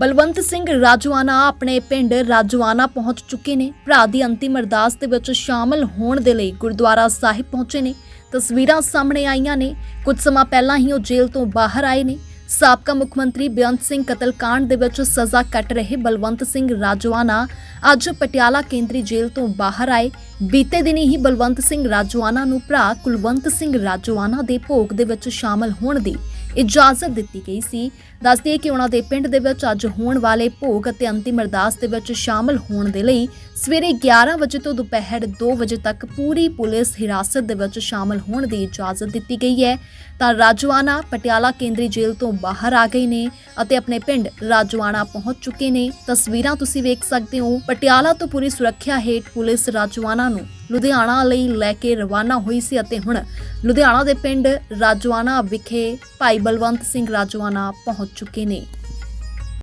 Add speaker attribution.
Speaker 1: ਬਲਵੰਤ ਸਿੰਘ ਰਾਜਵਾਨਾ ਆਪਣੇ ਪਿੰਡ ਰਾਜਵਾਨਾ ਪਹੁੰਚ ਚੁੱਕੇ ਨੇ। ਭਰਾ ਦੀ ਅੰਤਿਮ ਅਰਦਾਸ ਦੇ ਵਿੱਚ ਸ਼ਾਮਲ ਹੋਣ ਦੇ ਲਈ ਗੁਰਦੁਆਰਾ ਸਾਹਿਬ ਪਹੁੰਚੇ ਨੇ। ਤਸਵੀਰਾਂ ਸਾਹਮਣੇ ਆਈਆਂ ਨੇ। ਕੁਝ ਸਮਾਂ ਪਹਿਲਾਂ ਹੀ ਉਹ ਜੇਲ੍ਹ ਤੋਂ ਬਾਹਰ ਆਏ ਨੇ। ਸਾਬਕਾ ਮੁੱਖ ਮੰਤਰੀ ਬੇਅੰਤ ਸਿੰਘ ਕਤਲकांड ਦੇ ਵਿੱਚ ਸਜ਼ਾ ਕੱਟ ਰਹੇ ਬਲਵੰਤ ਸਿੰਘ ਰਾਜਵਾਨਾ ਅੱਜ ਪਟਿਆਲਾ ਕੇਂਦਰੀ ਜੇਲ੍ਹ ਤੋਂ ਬਾਹਰ ਆਏ। ਬੀਤੇ ਦਿਨੀ ਹੀ ਬਲਵੰਤ ਸਿੰਘ ਰਾਜਵਾਨਾ ਨੂੰ ਭਰਾ ਕੁਲਵੰਤ ਸਿੰਘ ਰਾਜਵਾਨਾ ਦੇ ਭੋਗ ਦੇ ਵਿੱਚ ਸ਼ਾਮਲ ਹੋਣ ਦੀ ਇਜਾਜ਼ਤ ਦਿੱਤੀ ਗਈ ਸੀ। ਦੱਸਦੀ ਕਿ ਉਹਨਾਂ ਦੇ ਪਿੰਡ ਦੇ ਵਿੱਚ ਅੱਜ ਹੋਣ ਵਾਲੇ ਭੋਗ ਅਤੇ ਅੰਤਿਮ ਅਰਦਾਸ ਦੇ ਵਿੱਚ ਸ਼ਾਮਲ ਹੋਣ ਦੇ ਲਈ ਸਵੇਰੇ 11 ਵਜੇ ਤੋਂ ਦੁਪਹਿਰ 2 ਵਜੇ ਤੱਕ ਪੂਰੀ ਪੁਲਿਸ ਹਿਰਾਸਤ ਦੇ ਵਿੱਚ ਸ਼ਾਮਲ ਹੋਣ ਦੀ ਇਜਾਜ਼ਤ ਦਿੱਤੀ ਗਈ ਹੈ। ਤਾਂ ਰਾਜਵਾਨਾ, ਪਟਿਆਲਾ ਕੇਂਦਰੀ ਜੇਲ੍ਹ ਤੋਂ ਬਾਹਰ ਆ ਗਏ ਨੇ ਅਤੇ ਆਪਣੇ ਪਿੰਡ ਰਾਜਵਾਨਾ ਪਹੁੰਚ ਚੁੱਕੇ ਨੇ। ਤਸਵੀਰਾਂ ਤੁਸੀਂ ਵੇਖ ਸਕਦੇ ਹੋ। ਪਟਿਆਲਾ ਤੋਂ ਪੂਰੀ ਸੁਰੱਖਿਆ ਹੇਠ ਪੁਲਿਸ ਰਾਜਵਾਨਾ ਨੂੰ ਲੁਧਿਆਣਾ ਲਈ ਲੈ ਕੇ ਰਵਾਨਾ ਹੋਈ ਸੀ ਅਤੇ ਹੁਣ ਲੁਧਿਆਣਾ ਦੇ ਪਿੰਡ ਰਾਜਵਾਨਾ ਵਿਖੇ ਭਾਈ ਬਲਵੰਤ ਸਿੰਘ ਰਾਜਵਾਨਾ ਪਹੁੰਚ ਚੁੱਕੇ ਨੇ।